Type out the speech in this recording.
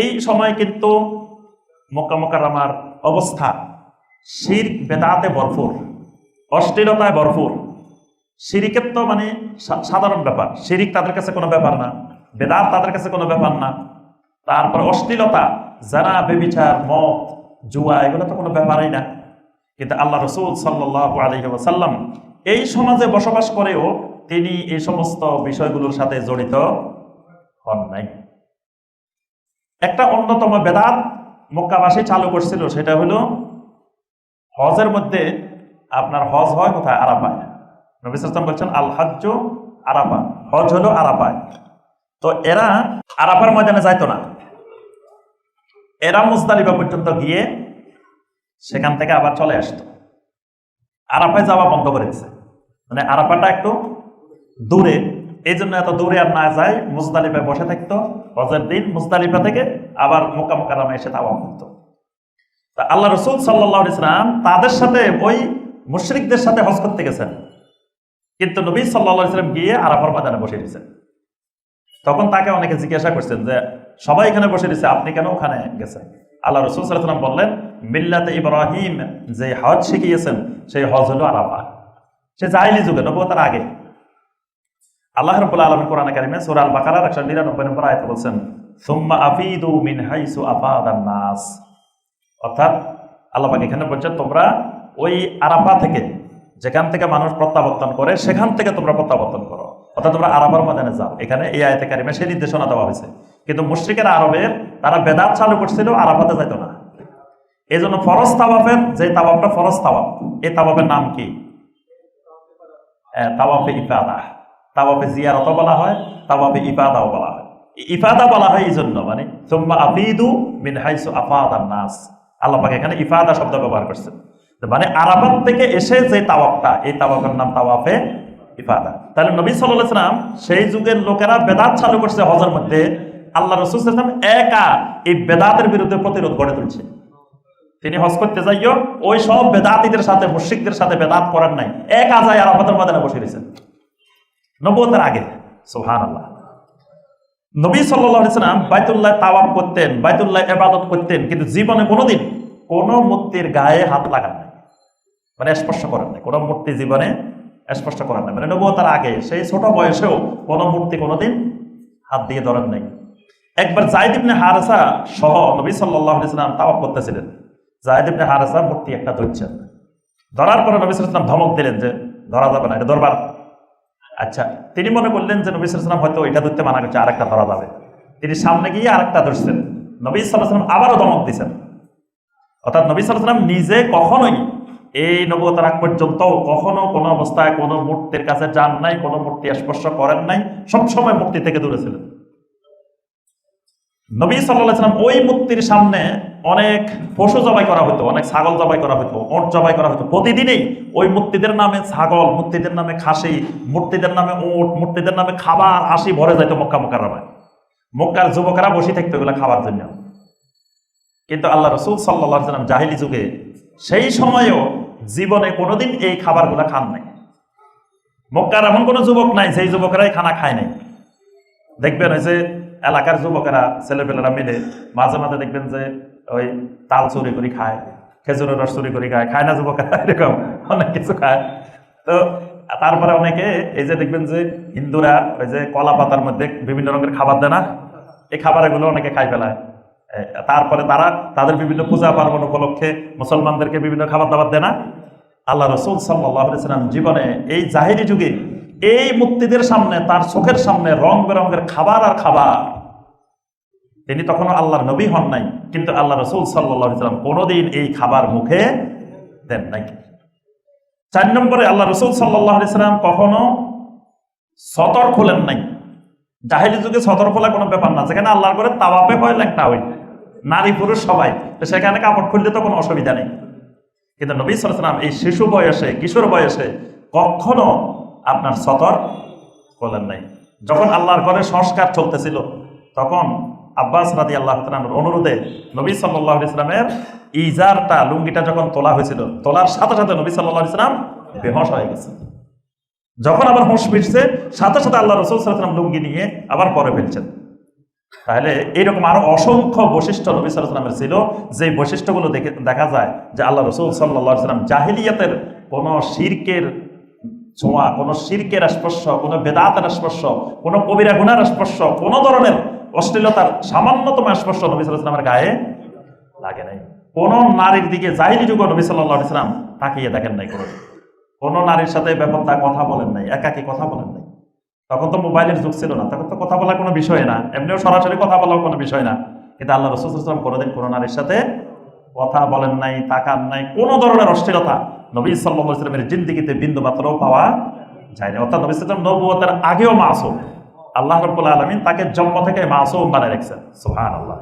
এই সময় কিন্তু মক্কা মোকাররমার অবস্থা। শির বেদাতে ভরপুর, অশ্লীলতায় ভরপুর। শিরিকের তো মানে সাধারণ ব্যাপার। শিরিক তাদের কাছে কোনো ব্যাপার না, বেদাত তাদের কাছে কোনো ব্যাপার না। তারপর অশ্লীলতা যারা বেবিচার, মদ, জুয়া, এগুলো তো কোনো ব্যাপারই না। কিন্তু আল্লাহ রসুল সাল্লাহ আলহিহাসাল্লাম এই সমাজে বসবাস করেও তিনি এই সমস্ত বিষয়গুলোর সাথে জড়িত হন নাই। একটা অন্যতম বেদাত মক্কাবাসী চালু করছিল, সেটা হলো হজের মধ্যে আপনার হজ হয় কোথায়? আরাপায় নবী বলছেন, আল হাজ্জ আরাপা হজ হলো আরাপায় তো এরা আরাপার ময়দানে যাইতো না। এরা মুজদালিফা পর্যন্ত গিয়ে সেখান থেকে আবার চলে আসতো। আরাফায় যাওয়া বন্ধ করে দিছে। মানে আরাফাটা একটু দূরে এই জন্য এত দূরে আর না যায়, মুজদালিফায় বসে থাকতো। হজের দিন মুজদালিফা থেকে আবার মোকাম মোকারামে এসে তাওয়া করতো তা আল্লাহ রসুল সাল্লাহ ইসলাম তাদের সাথে ওই মুশরিকদের সাথে হজ করতে গেছেন। কিন্তু নবী সাল্লাহ ইসলাম গিয়ে আরাফার ময়দানে বসে দিয়েছেন। তখন তাকে অনেকে জিজ্ঞাসা করছেন যে, সবাই এখানে বসে দিচ্ছে আপনি কেন ওখানে গেছেন? আল্লাহ রসুল সাল্লাম বললেন, মিল্লাতে ইব্রাহিম যে হজ শিখিয়েছেন, সেই হজ হলো আরাফা। সে জাহিলি যুগে নবতার আগে। আল্লাহ রব্বুল আলম কোরআন কারিমে সুরাল বাকারার একশো নিরানব্বই নম্বর আয়তে বলছেন, সুম্মা আফিদু মিন হাইসু আফাদান নাস অর্থাৎ আল্লাহ এখানে বলছেন, তোমরা ওই আরাফা থেকে যেখান থেকে মানুষ প্রত্যাবর্তন করে, সেখান থেকে তোমরা প্রত্যাবর্তন করো। অর্থাৎ তোমরা আরাফার ময়দানে যাও। এখানে এই আয়তে কারিমে সেই নির্দেশনা দেওয়া হয়েছে। কিন্তু মুশ্রিকের আরবের, তারা বেদাত চালু করছিল, আরাফাতে যাইত না। এই জন্য ফরজ তাওয়াফের, যে তাবাবটা ফরজ তাওয়াফ, এই তাওয়াফের নাম কি? তাওয়াফে ইফাদা তাওয়াফে জিয়ারত বলা হয়, তাওয়াফে ইফাদাও বলা হয়। ইফাদা বলা হয় এই জন্য মানে সুম্মা আফিদু মিন হাইসু আফাদান নাস। আল্লাহ পাক এখানে ইফাদা শব্দ ব্যবহার করছেন। মানে আরাফাত থেকে এসে যে তাওয়াফটা, এই তাওয়াফের নাম তাওয়াফে ইফাদা। তাহলে নবী সাল্লাম সেই যুগের লোকেরা বেদাত চালু করছে হজের মধ্যে। আল্লাহ রসুল সাল্লাম একা এই বেদাতের বিরুদ্ধে প্রতিরোধ গড়ে তুলছে। তিনি হজ করতে যাইও ওই সব বেদাতিদের সাথে, মুশরিকদের সাথে বেদাত করার নাই। একা যায় আরাফাতের ময়দানে বসে দিয়েছেন নবুয়তের আগে সুহান আল্লাহ নবী সাল্লাম বাইতুল্লাহ তাওয়াব করতেন, বাইতুল্লাহ এবাদত করতেন, কিন্তু জীবনে কোনোদিন কোন মূর্তির গায়ে হাত লাগান নাই। মানে স্পর্শ করেন নাই। কোনো মূর্তি জীবনে স্পর্শ করেন নাই। মানে নবুয়তার আগে, সেই ছোট বয়সেও কোনো মূর্তি কোনোদিন হাত দিয়ে ধরেন নাই। একবার জায়দ হারেসা সহ নবী সাল্লাহ ইসলাম তাওয়াব করতেছিলেন। জায়দ হারেসা মূর্তি একটা ধরছেন। ধরার পরে নবী সাল্লাম ধমক দিলেন যে, ধরা যাবে না, এটা ধরবার আচ্ছা তিনি মনে করলেন যে নবী সাল্লাম হয়তো এটা ধরতে মানা করছে, আরেকটা ধরা যাবে। তিনি সামনে গিয়ে আরেকটা ধরছেন। নবী সাল্লাম আবারও ধমক দিয়েছেন অর্থাৎ নবী সাল্লাম নিজে কখনোই এই নবতার আগ পর্যন্ত কখনো কোনো অবস্থায় কোনো মূর্তির কাছে যান নাই, কোনো মূর্তি স্পর্শ করেন নাই, সবসময় মূর্তি থেকে দূরে ছিলেন। নবী সাল্লাহ সাল্লাম ওই মূর্তির সামনে অনেক পশু জবাই করা হতো অনেক ছাগল জবাই করা হতো ওট জবাই করা হতো প্রতিদিনই ওই মূর্তিদের নামে ছাগল, মূর্তিদের নামে খাসি, মূর্তিদের নামে ওট, মূর্তিদের নামে খাবার আসি ভরে যাইতো মক্কা মোকাররমায়। মক্কার যুবকেরা বসে থাকতো এগুলো খাবার জন্য। কিন্তু আল্লাহ রসুল সাল্লাহ সাল্লাম জাহিলি যুগে সেই সময়েও জীবনে কোনোদিন এই খাবারগুলো খান নাই। মক্কার এমন কোনো যুবক নাই যেই যুবকেরাই খানা খায় নাই। দেখবেন ওই যে এলাকার যুবকেরা, ছেলেপেলেরা মিলে মাঝে মাঝে দেখবেন যে ওই তাল চুরি করে খায়, খেজুরের রস চুরি করে খায় খায় না যুবকেরা এরকম অনেক কিছু খায়। তো তারপরে অনেকে এই যে দেখবেন যে হিন্দুরা ওই যে কলা পাতার মধ্যে বিভিন্ন রঙের খাবার দেয় না? এই খাবারগুলো অনেকে খাই ফেলায়। তারপরে তারা তাদের বিভিন্ন পূজা পার্বণ উপলক্ষে মুসলমানদেরকে বিভিন্ন খাবার দাবার দেয় না? আল্লাহ রসুল সাল্লাম জীবনে এই জাহিরি যুগে এই মূর্তিদের সামনে, তার চোখের সামনে রং বেরঙের খাবার আর খাবার তিনি তখনও আল্লাহর নবী হন নাই, কিন্তু আল্লাহ রসুল সাল্লাম কোনোদিন এই খাবার মুখে দেন নাই। চার নম্বরে আল্লাহ রসুল সাল্লাম কখনো সতর খোলেন নাই। জাহিলি যুগে সতর খোলা কোনো ব্যাপার না, যেখানে আল্লাহর করে তাওয়াপে হয় লেখটা ওই নারী পুরুষ সবাই, তো সেখানে কাপড় খুললে তো কোনো অসুবিধা নেই। কিন্তু নবী সালাম এই শিশু বয়সে, কিশোর বয়সে কখনো আপনার সতর খোলেন নাই। যখন আল্লাহর ঘরে সংস্কার চলতেছিল, তখন আব্বাস রাদি আল্লাহ তালার অনুরোধে নবী সাল্লাহ ইসলামের ইজারটা, লুঙ্গিটা যখন তোলা হয়েছিল, তোলার সাথে সাথে নবী সাল্লাহ ইসলাম বেহস হয়ে গেছে। যখন আবার হোঁশ ফিরছে, সাথে সাথে আল্লাহ রসুল সাল্লাম লুঙ্গি নিয়ে আবার পরে ফেলছেন। তাহলে এইরকম আরও অসংখ্য বৈশিষ্ট্য নবী সাল্লামের ছিল। যে বৈশিষ্ট্যগুলো দেখে দেখা যায় যে আল্লাহ রসুল সাল্লাহ সাল্লাম জাহিলিয়াতের কোনো শিরকের ছোঁয়া, কোনো শিরকের স্পর্শ কোনো বেদাতের স্পর্শ কোনো কবিরা গুনার স্পর্শ কোনো ধরনের অশ্লীলতার সামান্যতম স্পর্শ নবী সাল্লামের গায়ে লাগে নাই। কোন নারীর দিকে জাহিলি যুগ নবী সাল্লাহ ইসলাম তাকিয়ে দেখেন নাই কোনো কোন নারীর সাথে ব্যাপারটা কথা বলেন নাই, একাকি কথা বলেন নাই। তখন তো মোবাইলের যুগ ছিল না, তখন তো কথা বলার কোনো বিষয় না, এমনিও সরাসরি কথা বলার কোনো বিষয় না। কিন্তু আল্লাহ রসুলাম কোনোদিন কোনো নারীর সাথে কথা বলেন নাই, তাকান নাই, কোনো ধরনের অশ্লীলতা নবী সাল্লাহ ইসলামের জিন্দিগিতে বিন্দু মাত্রও পাওয়া যায় না অর্থাৎ নবী সাল্লাম নবুয়তের আগেও মাসুম। আল্লাহ রব্বুল আলমিন তাকে জন্ম থেকে মাসুম বানায় রেখেছেন। সুহান আল্লাহ